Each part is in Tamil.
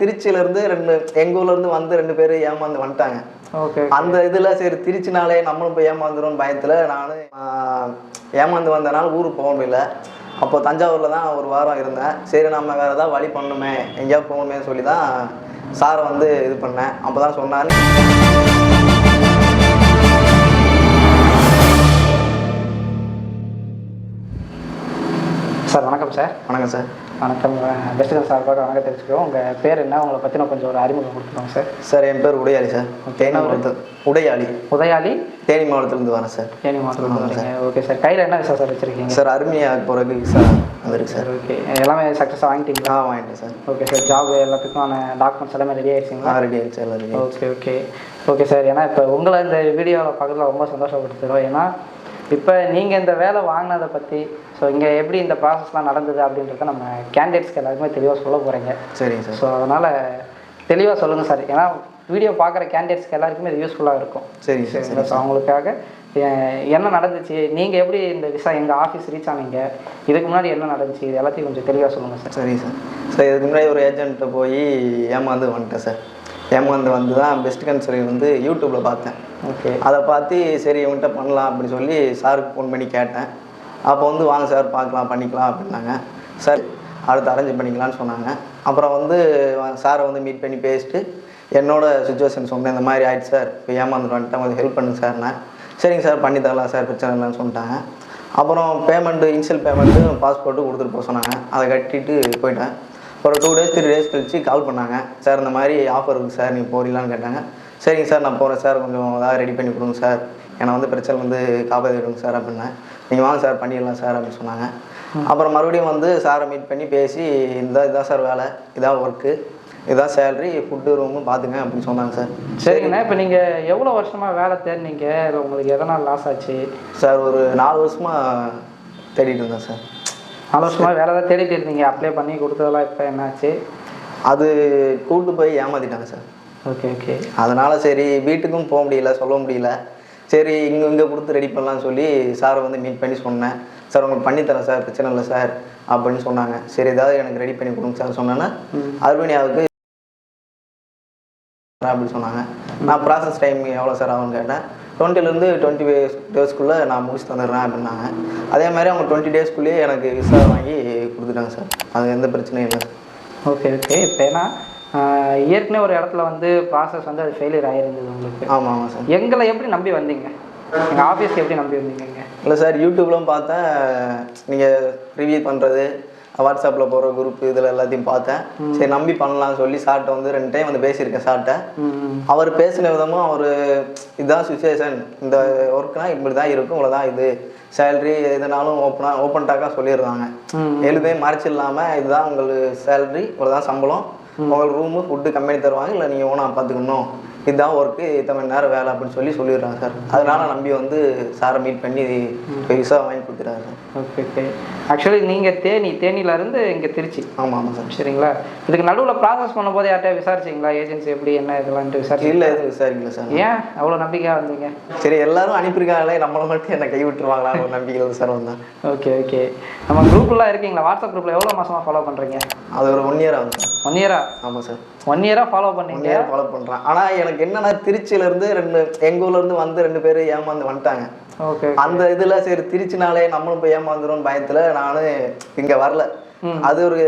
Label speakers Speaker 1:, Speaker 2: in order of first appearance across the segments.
Speaker 1: திருச்சியிலேருந்து ரெண்டு எங்கள் ஊர்லேருந்து வந்து ரெண்டு பேர் ஏமாந்து வந்துட்டாங்க.
Speaker 2: ஓகே
Speaker 1: அந்த இதில் சரி திருச்சினாலே நம்மளும் போய் ஏமாந்துரும் பயத்தில் நான் ஏமாந்து வந்தனால ஊருக்கு போக முடியல. அப்போ தஞ்சாவூரில் தான் ஒரு வாரம் இருந்தேன். சரி நம்ம வேறு ஏதாவது வழி பண்ணணுமே எங்கேயாவது போகணுமே சொல்லி தான் சாரை வந்து இது பண்ணேன். அப்போ தான் சொன்னார்.
Speaker 2: சார் வணக்கம் சார்.
Speaker 1: வணக்கம் சார்.
Speaker 2: வணக்கம். பெஸ்ட் சார்பாக வணக்கம் தெரிஞ்சுக்கிறோம் உங்கள் பேர் என்ன? உங்களை பற்றின கொஞ்சம் ஒரு அறிமுகம் கொடுத்துருவோம் சார்.
Speaker 1: சார் என் பேர் உடையாளி சார். தேனி மாவட்டத்தில் உடையாளி.
Speaker 2: உதயாளி
Speaker 1: தேனி மாவட்டத்துலேருந்து வரேன் சார்.
Speaker 2: தேனி மாவட்டத்தில் வந்துருங்க ஓகே சார். கையில் என்ன விசா சார் வச்சுருக்கீங்க?
Speaker 1: சார் அருமையாக போகிறதுக்கு சார் வந்திருக்கு சார்.
Speaker 2: ஓகே. எல்லாமே சக்ஸஸாக வாங்கிட்டீங்களா?
Speaker 1: வாங்கிட்டேன் சார்.
Speaker 2: Okay sir. ஜாப் எல்லாத்துக்குமான டாக்குமெண்ட்ஸ் எல்லாமே ரெடி ஆயிடுச்சுங்களா?
Speaker 1: ஆ ரெடி ஆயிடுச்சு எல்லாம் ready
Speaker 2: okay okay. Okay sir. ஏன்னா இப்போ உங்களை இந்த வீடியோவில் பார்க்கறதுல ரொம்ப சந்தோஷப்படுத்துகிறோம் ஏன்னா இப்போ நீங்கள் இந்த வேலை வாங்கினதை பற்றி ஸோ இங்கே எப்படி இந்த ப்ராசஸ்லாம் நடந்தது அப்படின்றத நம்ம கேண்டிடேட்ஸ்க்கு எல்லாருக்குமே தெளிவாக சொல்ல போகிறீங்க
Speaker 1: சரிங்க சார்.
Speaker 2: ஸோ அதனால் தெளிவாக சொல்லுங்கள் சார். ஏன்னா வீடியோ பார்க்குற கேண்டிடேட்ஸ்க்கு எல்லாருக்குமே இது யூஸ்ஃபுல்லாக இருக்கும்.
Speaker 1: சார்
Speaker 2: சரிங்களா ஸோ அவங்களுக்காக என்ன நடந்துச்சு? நீங்கள் எப்படி இந்த விசா எங்கள் ஆஃபீஸ் ரீச் ஆனீங்க? இதுக்கு முன்னாடி என்ன நடந்துச்சு? இது எல்லாத்தையும் கொஞ்சம் தெளிவாக சொல்லுங்கள் சார்.
Speaker 1: சரிங்க சார். சார் இதுக்கு முன்னாடி ஒரு ஏஜென்ட்டை போய் ஏமாந்து வந்துட்டேன் சார். ஏமாந்து வந்து தான் பெஸ்ட் கன்சல்டிங் வந்து யூடியூப்பில் பார்த்தேன்.
Speaker 2: ஓகே
Speaker 1: அதை பார்த்து சரி இவன்கிட்ட பண்ணலாம் அப்படின்னு சொல்லி சாருக்கு ஃபோன் பண்ணி கேட்டேன். அப்போ வந்து வாங்க சார் பார்க்கலாம் பண்ணிக்கலாம் அப்படின்னாங்க. சார் அடுத்து அரேஞ்ச் பண்ணிக்கலாம்னு சொன்னாங்க. அப்புறம் வந்து சாரை வந்து மீட் பண்ணி பேசிட்டு என்னோட சுச்சுவேஷன் சொன்னேன் இந்த மாதிரி ஆயிடுச்சு சார். இப்போ ஏமாந்துட்டு வந்துட்டேன் கொஞ்சம் ஹெல்ப் பண்ணுங்க சார்ண்ணே சரிங்க சார் பண்ணி தரலாம் சார் பிரச்சனை இல்லைன்னு சொல்லிட்டாங்க. அப்புறம் பேமெண்ட்டு இன்ஷியல் பேமெண்ட்டு பாஸ்போர்ட்டு கொடுத்துட்டு போக சொன்னாங்க. அதை கட்டிட்டு போயிட்டேன். ஒரு டூ டேஸ் த்ரீ டேஸ் கழிச்சு கால் பண்ணாங்க. சார் இந்த மாதிரி ஆஃபர் இருக்குது சார் நீங்கள் போறீங்களான்னு கேட்டாங்க. சரிங்க சார் நான் போகிறேன் சார் கொஞ்சம் ஏதாவது ரெடி பண்ணி கொடுங்க சார். என்னை வந்து பிரச்சனை வந்து காப்பாற்றி விடுங்க சார் அப்படின்னேன். நீங்கள் வாங்க சார் பண்ணிடலாம் சார் அப்படின்னு சொன்னாங்க. அப்புறம் மறுபடியும் வந்து சாரை மீட் பண்ணி பேசி இந்த இதான் சார் வேலை. இதான் ஒர்க்கு இதான் சேலரி ஃபுட்டு ரூமு பார்த்துங்க அப்படின்னு சொன்னாங்க சார்.
Speaker 2: சரிங்கண்ணா இப்போ நீங்கள் எவ்வளோ வருஷமாக வேலை தேடினீங்க? இல்லை உங்களுக்கு எதனால் லாஸ் ஆச்சு?
Speaker 1: சார் ஒரு நாலு வருஷமாக தேடிட்டு இருந்தேன் சார்.
Speaker 2: நாலு வருஷமாக வேலை தான் தேடிட்டு இருந்தீங்க. அப்ளை பண்ணி கொடுத்ததெல்லாம் இப்போ என்னாச்சு?
Speaker 1: அது கூட்டு போய் ஏமாத்திட்டாங்க சார்.
Speaker 2: ஓகே ஓகே
Speaker 1: அதனால் சரி வீட்டுக்கும் போக முடியல சொல்ல முடியல. சரி இங்கே இங்கே கொடுத்து ரெடி பண்ணலாம்னு சொல்லி சாரை வந்து மீட் பண்ணி சொன்னேன். சார் உங்களுக்கு பண்ணித்தரேன் சார் பிரச்சனை இல்லை சார் அப்படின்னு சொன்னாங்க. சரி ஏதாவது எனக்கு ரெடி பண்ணி கொடுங்க சார் சொன்னேன்னா அர்பேனியாவுக்கு அப்படின்னு சொன்னாங்க. நான் ப்ராசஸ் டைம் எவ்வளோ சார் ஆகும்னு கேட்டேன். டுவெண்ட்டிலேருந்து டுவெண்ட்டி டேஸ்க்குள்ளே நான் முடிச்சு தந்துடுறேன் அப்படின்னாங்க. அதே மாதிரி அவங்க டுவெண்ட்டி டேஸ்க்குள்ளேயே எனக்கு விசா வாங்கி கொடுத்துட்டாங்க சார். அது எந்த பிரச்சனையும் இல்லை
Speaker 2: ஓகே ஓகே. இப்போ ஏன்னா ஏற்கனவே ஒரு இடத்துல வந்து ப்ராசஸ் வந்து அது ஃபெயிலியர் ஆகிருந்தது உங்களுக்கு.
Speaker 1: ஆமாம் ஆமாம் சார்.
Speaker 2: எங்களை எப்படி நம்பி வந்தீங்க? எங்கள் ஆஃபீஸ்க்கு எப்படி நம்பி வந்தீங்க
Speaker 1: இல்லை சார் யூடியூப்லாம் பார்த்தேன். நீங்கள் ரிவ்யூ பண்ணுறது வாட்ஸ்அப்பில் போகிற குரூப் இதில் எல்லாத்தையும் பார்த்தேன். சரி நம்பி பண்ணலாம்னு சொல்லி சார்ட்ட வந்து ரெண்டு டைம் வந்து பேசியிருக்கேன் சார்ட்ட. அவர் பேசின விதமும் அவர் இதுதான் சுச்சுவேஷன் இந்த ஒர்க்னா இப்படி தான் இருக்கும் இவ்வளோ தான் இது சேலரி எதுனாலும் ஓப்பனாக ஓப்பன் டாக்காக சொல்லிடுறாங்க.
Speaker 2: ம்.
Speaker 1: எதுவுமே மறைச்சு இல்லாமல் இதுதான் உங்களுக்கு சேலரி இவ்வளோ தான் சம்பளம். உங்களுக்கு ரூமு ஃபுட்டு கம்பெனி தருவாங்க இல்லை நீங்கள் ஓனாக பார்த்துக்கணும்? இதுதான் ஒர்க்கு இத்தனை மணி நேரம் வேலை அப்படின்னு சொல்லி சொல்லிடுறாங்க சார். அதனால நம்பி வந்து சாரை மீட் பண்ணி விசா வாங்கி கொடுத்துட்டாரு. சார்
Speaker 2: ஓகே ஓகே ஆக்சுவலி நீங்கள் தேனி தேனியிலேருந்து இங்கே திருச்சி.
Speaker 1: ஆமாம் ஆமாம் சார்.
Speaker 2: சரிங்களா? இதுக்கு நடுவில் ப்ராசஸ் பண்ணும்போது யார்கிட்டயா விசாரிச்சிங்களா? ஏஜென்சி எப்படி என்ன இதெல்லாம்ட்டு விசாரிச்சு?
Speaker 1: இல்லை எதுவும் விசாரிக்கல சார்.
Speaker 2: ஏன்? அவ்வளோ நம்பிக்கையாக வந்தீங்க?
Speaker 1: சரி எல்லாரும் அனுப்பியிருக்காங்களே நம்மளை மட்டும் என்னை கை விட்டுருவாங்களா? ஒரு நம்பிக்கையில் சார் வந்தேன்
Speaker 2: ஓகே ஓகே நம்ம குரூப்லாம் இருக்கீங்களா? வாட்ஸ்அப் குரூப்பில் எவ்வளோ மாசமா ஃபாலோ பண்ணுறீங்க
Speaker 1: அது ஒரு ஒன் இயர் ஆகும் சார்.
Speaker 2: ஒன் இயரா
Speaker 1: ஆமாம் சார்.
Speaker 2: ஒன் இயராக ஃபாலோ பண்ணீங்க?
Speaker 1: ஃபாலோ பண்ணுறேன் ஆனால் எனக்கு என்னன்னா திருச்சியிலேருந்து ரெண்டு எங்கள் ஊர்லேருந்து வந்து ரெண்டு பேர் ஏமாந்து வந்துட்டாங்க.
Speaker 2: ஓகே
Speaker 1: அந்த இதில் சரி திருச்சினாலே நம்மளும் போய் ஏமாந்துரும் பயத்தில் நான் இங்கே வரல. அது ஒரு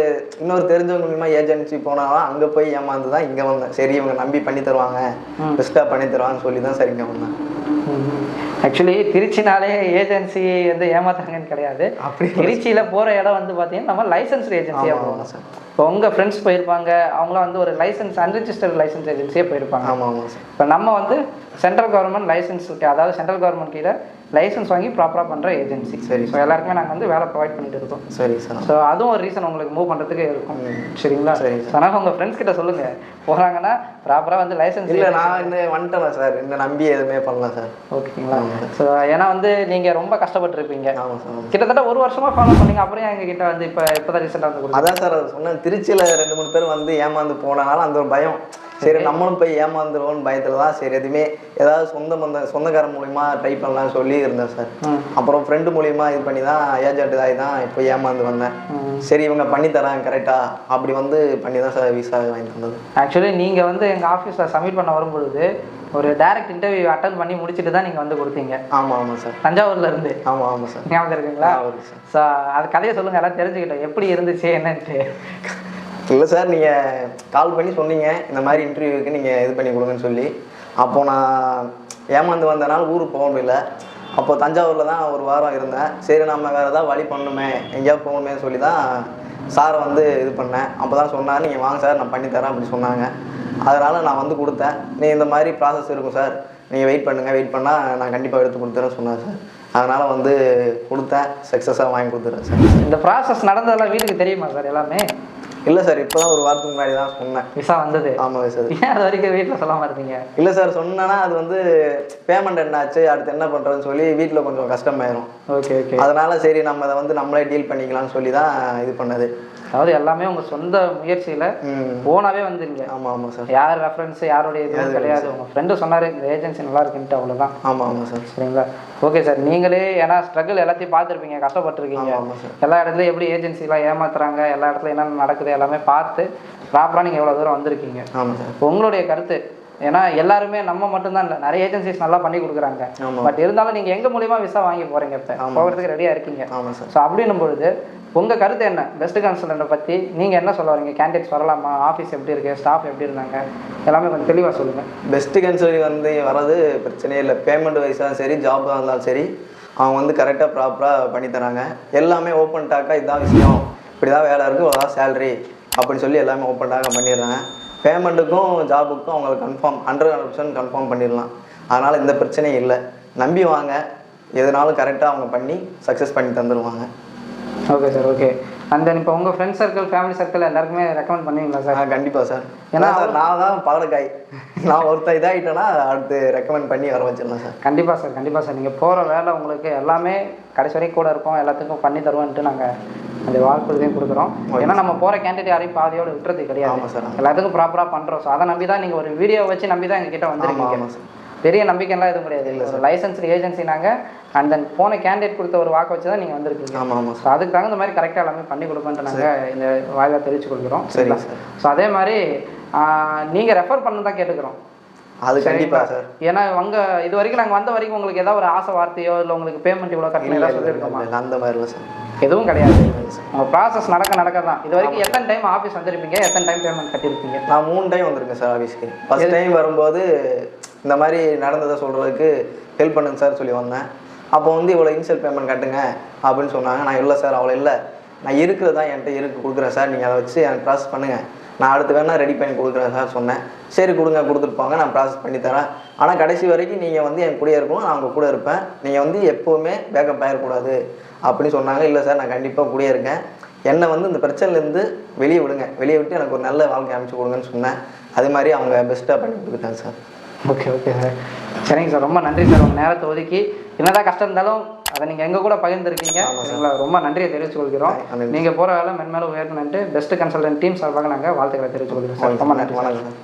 Speaker 1: இன்னொரு தெரிஞ்சவங்க மூலியமா ஏஜென்சி போனாலும் அங்கே போய் ஏமாந்து தான் இங்கே வந்தேன். சரி இவங்க நம்பி பண்ணி தருவாங்க. பெஸ்ட்டாக பண்ணி தருவாங்கன்னு சொல்லி தான் சரி இங்கே வந்தேன்.
Speaker 2: ஆக்சுவலி திருச்சினாலே ஏஜென்சி வந்து ஏமாத்தாங்கன்னு கிடையாது.
Speaker 1: அப்படி
Speaker 2: திருச்சியில் போகிற இடம் வந்து பார்த்தீங்கன்னா நம்ம லைசன்ஸ் போகணும்
Speaker 1: ஆமாம் சார்.
Speaker 2: இப்போ உங்கள் ஃப்ரெண்ட்ஸ் போயிருப்பாங்க அவங்களாம் வந்து ஒரு லைசன்ஸ் அன்ரிஜிஸ்டர்ட் லைசன்ஸ் ஏஜென்சியே போயிருப்பாங்க.
Speaker 1: ஆமாம் ஆமாம் சார்
Speaker 2: இப்போ நம்ம வந்து சென்ட்ரல் கவர்மெண்ட் லைசன்ஸ் அதாவது சென்ட்ரல் கவர்மெண்ட் கீழே லைசன்ஸ் வாங்கி ப்ராப்பராக பண்ணுற ஏஜென்சி
Speaker 1: சரி.
Speaker 2: ஸோ எல்லாருக்குமே நாங்கள் வந்து வேலை ப்ரொவைட் பண்ணிட்டு இருக்கோம்.
Speaker 1: சரி சார்
Speaker 2: ஸோ அதுவும் ஒரு ரீசன் உங்களுக்கு மூவ் பண்ணுறதுக்கு இருக்கும். சரிங்களா?
Speaker 1: சரி,
Speaker 2: அதனால உங்கள் ஃப்ரெண்ட்ஸ் கிட்ட சொல்லுங்க. போகிறாங்கன்னா ப்ராப்பராக வந்து லைசன்ஸ்
Speaker 1: இல்லை நான் இன்னும் வந்துட்டேன் சார் இந்த நம்பி எதுவுமே பண்ணல சார்
Speaker 2: ஓகேங்களா? ஸோ ஏன்னா வந்து நீங்கள் ரொம்ப கஷ்டப்பட்டுருப்பீங்க.
Speaker 1: ஆமாம் சார்.
Speaker 2: கிட்டத்தட்ட ஒரு வருஷமா ஃபாலோ பண்ணீங்க. அப்புறம் எங்ககிட்ட வந்து இப்போ இப்போ தான் ரீசெண்டாக வந்து?
Speaker 1: அதான் சார் அது சொன்னேன். திருச்சியில் ரெண்டு மூணு பேர் வந்து ஏமாந்து போனனால அந்த ஒரு பயம். சரி நம்மளும் போய் ஏமாந்துருவோம்னு பயத்தில் தான் சரி எதுவுமே ஏதாவது சொந்த பந்த சொந்தக்காரன் மூலியமா ட்ரை பண்ணலாம்னு சொல்லி இருந்தேன் சார். அப்புறம் ஃப்ரெண்டு மூலியமா இது பண்ணி தான் ஏஜென்ட் இதாகி தான் இப்போ ஏமாந்து வந்தேன். சரி இவங்க பண்ணி தராங்க கரெக்டாக அப்படி வந்து பண்ணி தான் சார் விசா வாங்கி தந்தது
Speaker 2: ஆக்சுவலி நீங்கள் வந்து எங்கள் ஆஃபீஸில் சப்மிட் பண்ண வரும்பொழுது ஒரு டைரக்ட் இன்டர்வியூ அட்டன் பண்ணி முடிச்சுட்டு தான் நீங்கள் வந்து கொடுத்தீங்க.
Speaker 1: ஆமாம் ஆமாம் சார்
Speaker 2: தஞ்சாவூர்ல இருந்து.
Speaker 1: ஆமாம் ஆமாம் சார்
Speaker 2: ஞாபகம் இருக்குங்களா? ஸோ அது கதையை சொல்லுங்கள் எல்லாம் தெரிஞ்சுக்கிட்டோம். எப்படி இருந்துச்சு என்னன்ட்டு.
Speaker 1: இல்லை சார் நீங்கள் கால் பண்ணி சொன்னீங்க. இந்த மாதிரி இன்டர்வியூக்கு நீங்கள் இது பண்ணி கொடுங்கன்னு சொல்லி. அப்போ நான் ஏமாந்து வந்தனால ஊருக்கு போக முடியல. அப்போ தஞ்சாவூரில் தான் ஒரு வாரம் இருந்தேன். சரி நம்ம வேறு ஏதாவது வழி பண்ணணுமே. எங்கேயாவது போகணுமே சொல்லி தான் சாரை வந்து இது பண்ணேன். அப்போ தான் சொன்னார் நீங்கள் வாங்க சார் நான் பண்ணி தரேன் அப்படி சொன்னாங்க. அதனால் நான் வந்து கொடுத்தேன். நீ இந்த மாதிரி ப்ராசஸ் இருக்கும் சார் நீங்கள் வெயிட் பண்ணுங்கள் வெயிட் பண்ணால் நான் கண்டிப்பாக எடுத்து கொடுத்துறேன்னு சொன்னார் சார் அதனால் வந்து கொடுத்தேன். சக்ஸஸாக வாங்கி கொடுத்துறேன் சார்
Speaker 2: இந்த ப்ராசஸ் நடந்ததெல்லாம் வீட்டுக்கு தெரியுமா சார் எல்லாமே?
Speaker 1: இல்லை சார் இப்போ தான் ஒரு வாரத்துக்கு முன்னாடி தான் சொன்னேன்.
Speaker 2: விசா வந்தது.
Speaker 1: ஆமாம் சார்
Speaker 2: ஏன் அது வரைக்கும் வீட்டில் சொல்லாம இருந்தீங்க?
Speaker 1: இல்லை சார் சொன்னேன்னா அது வந்து பேமெண்ட் என்னாச்சு அடுத்து என்ன பண்ணுறதுன்னு சொல்லி வீட்டில் கொஞ்சம் கஷ்டமாயிரும்.
Speaker 2: ஓகே ஓகே
Speaker 1: அதனால சரி நம்ம அதை வந்து நம்மளே டீல் பண்ணிக்கலாம்னு சொல்லி தான் இது பண்ணது.
Speaker 2: அதாவது எல்லாமே உங்க சொந்த முயற்சியில
Speaker 1: ம்.
Speaker 2: ஓனாவே வந்துருங்க.
Speaker 1: ஆமாம் ஆமாம் சார்.
Speaker 2: யார் ரெஃபரன்ஸ் யாருடைய இதுவும் கிடையாது. உங்க ஃப்ரெண்டு சொன்னாரு இந்த ஏஜென்சி நல்லா இருக்குன்ட்டு அவ்வளவுதான்.
Speaker 1: ஆமாம் ஆமாம் சார்.
Speaker 2: சரிங்களா? Okay sir. நீங்களே ஏன்னா ஸ்ட்ரகிள் எல்லாத்தையும் பார்த்துருப்பீங்க கஷ்டப்பட்டிருக்கீங்க. எல்லா இடத்துலையும் எப்படி ஏஜென்சிலாம் ஏமாத்துறாங்க எல்லா இடத்துலையும் என்னென்ன நடக்குது எல்லாமே பார்த்து ப்ராப்பராக நீங்கள் எவ்வளோ தூரம் வந்திருக்கீங்க. உங்களுடைய கருத்து. ஏன்னா எல்லாருமே நம்ம மட்டும்தான் இல்லை நிறைய ஏஜென்சிஸ் நல்லா பண்ணி கொடுக்குறாங்க. பட் இருந்தாலும் நீங்கள் எங்கள் மூலியமா விசா வாங்கி போகிறீங்க இப்போ? போகிறதுக்கு ரெடியாக இருக்கீங்க. ஸோ அப்படின்னும் பொழுது உங்கள் கருத்து என்ன? பெஸ்ட் கன்சல்டண்ட்டை பற்றி நீங்கள் என்ன சொல்ல வரீங்க? கேண்டிடேட்ஸ் வரலாமா? ஆஃபீஸ் எப்படி இருக்கு? ஸ்டாஃப் எப்படி இருந்தாங்க? எல்லாமே கொஞ்சம் தெளிவாக சொல்லுங்கள்
Speaker 1: பெஸ்ட்டு கன்சல்டிங் வந்து வர்றது பிரச்சனையே இல்லை. பேமெண்ட் வைஸாக சரி ஜாப் இருந்தாலும் சரி அவங்க வந்து கரெக்டாக ப்ராப்பராக பண்ணித்தராங்க எல்லாமே ஓப்பன் டாக்காக இதான் விஷயம். இப்படி தான் வேலை இருக்குது அதான் சேலரி அப்படின்னு சொல்லி எல்லாமே ஓப்பன் டாக்காக பண்ணிடுறாங்க. பேமெண்ட்டுக்கும் ஜாபுக்கும் அவங்களுக்கு confirm hundred hundred percent confirm பண்ணிடலாம். அதனால் எந்த பிரச்சனையும் இல்லை. நம்பி வாங்க. எதுனாலும் கரெக்டாக அவங்க பண்ணி சக்ஸஸ் பண்ணி தந்துடுவாங்க
Speaker 2: okay sir okay and then இப்போ உங்கள் ஃப்ரெண்ட் சர்க்கிள் ஃபேமிலி சர்க்கிள் எல்லாருக்குமே ரெக்கமெண்ட் பண்ணுவீங்களா சார்
Speaker 1: கண்டிப்பாக சார் ஏன்னா சார் நான் தான் பகலக்காய் நான் ஒருத்தன் இதாகிட்டேன்னா அடுத்து ரெக்கமெண்ட் பண்ணி வர வச்சிடலாம் சார்
Speaker 2: கண்டிப்பாக சார் கண்டிப்பாக சார் நீங்கள் போகிற வேலை உங்களுக்கு எல்லாமே கடைசி வரைக்கும் கூட இருக்கும். எல்லாத்துக்கும் பண்ணி தருவோன்ட்டு நாங்கள் அந்த வாக்குறுதியும் கொடுக்குறோம். ஏன்னா நம்ம போகிற கேண்டிடேட் யாரையும் பாதியோட விட்டுறது கிடையாது.
Speaker 1: சார்
Speaker 2: எல்லாத்துக்கும் ப்ராப்பராக பண்ணுறோம் ஸோ அதை நம்பி தான் நீங்கள் ஒரு வீடியோ வச்சு நம்பி தான் எங்ககிட்ட வந்திருக்கீங்க.
Speaker 1: சார்
Speaker 2: பெரிய நம்பிக்கைலாம் எதுவும் கிடையாது. இல்லை ஒரு லைசன்ஸ்டு ஏஜென்சி நாங்கள் அண்ட் தென் போன கேண்டிடேட் கொடுத்த ஒரு வாக்கு வச்சு தான் நீங்கள் வந்திருக்கீங்க.
Speaker 1: ஆமாம் ஆமாம்
Speaker 2: ஸோ அதுக்கு தகுந்த மாதிரி கரெக்டாக எல்லாமே பண்ணி கொடுப்போன்ட்டு நாங்கள் இந்த வாயிலாக தெரிவிச்சு கொள்கிறோம்
Speaker 1: சரிங்க சார்.
Speaker 2: ஸோ அதே மாதிரி நீங்கள் ரெஃபர் பண்ண தான் கேட்டுக்கிறோம்.
Speaker 1: அது கண்டிப்பாக சார்
Speaker 2: ஏன்னா அங்கே இது வரைக்கும் நாங்கள் வந்த வரைக்கும் உங்களுக்கு ஏதாவது ஒரு ஆசை வார்த்தையோ இல்லை உங்களுக்கு பேமெண்ட் இவ்வளோ கட்டணும் சொல்லியிருக்கோமா?
Speaker 1: அந்த மாதிரி சார்
Speaker 2: எதுவும் கிடையாது. உங்கள் ப்ராசஸ் நடக்க நடக்க தான். இது வரைக்கும் எத்தனை டைம் ஆஃபீஸ் வந்திருப்பீங்க? எத்தனை டைம் பேமெண்ட் கட்டியிருப்பீங்க?
Speaker 1: நான் மூணு டைம் வந்திருக்கேன் சார் ஆஃபீஸ்க்கு ஃபஸ்ட் டைம் வரும்போது இந்த மாதிரி நடந்ததை சொல்கிறதுக்கு ஹெல்ப் பண்ணுங்க சார் சொல்லி வந்தேன். அப்போ வந்து இவ்வளோ இன்சியல் பேமெண்ட் கட்டுங்க அப்படின்னு சொன்னாங்க. நான் இல்லை சார் அவ்வளோ இல்லை. நான் இருக்கிறது தான் என்கிட்ட இருக்கு கொடுக்குறேன் சார் நீங்கள் அதை வச்சு எனக்கு ப்ராசஸ் பண்ணுங்கள் நான் அடுத்து வேணால் ரெடி பண்ணி கொடுக்குறேன் சார் சொன்னேன். சரி கொடுங்க கொடுத்துட்டு போங்க. நான் ப்ராசஸ் பண்ணி தரேன். ஆனால் கடைசி வரைக்கும் நீங்கள் வந்து என் கூடயே இருக்கணும். நான் உங்கள் கூட இருப்பேன். நீங்கள் வந்து எப்போவுமே பேக்கப் ஆகிடக்கூடாது அப்படின்னு சொன்னாங்க. இல்லை சார் நான் கண்டிப்பாக கூடயே இருக்கேன். என்னை வந்து இந்த பிரச்சனைலேருந்து வெளியே விடுங்க. வெளியே விட்டு எனக்கு ஒரு நல்ல வாழ்க்கை அமைச்சு கொடுங்கன்னு சொன்னேன். அது மாதிரி அவங்க பெஸ்ட்டாக பண்ணி கொடுத்துட்டாங்க சார்
Speaker 2: ஓகே ஓகே சார் சரிங்க சார் ரொம்ப நன்றி சார் உங்கள் நேரத்தை ஒதுக்கி. என்னதான் கஷ்டம் இருந்தாலும் அதை நீங்கள் எங்கள் கூட பகிர்ந்துருக்கீங்க? சரிங்களா ரொம்ப நன்றியை தெரிவித்துக் கொள்கிறோம்.
Speaker 1: நன்றி.
Speaker 2: நீங்கள் போகிற வேலை மென்மேலும் உயர்த்தணுன்ட்டு பெஸ்ட் கன்சல்டன்ட் டீம் சார்பாக நாங்கள் வாழ்த்துக்களை தெரிவித்துக் கொள்கிறோம் சார் ரொம்ப நன்றி
Speaker 1: வணக்கம்.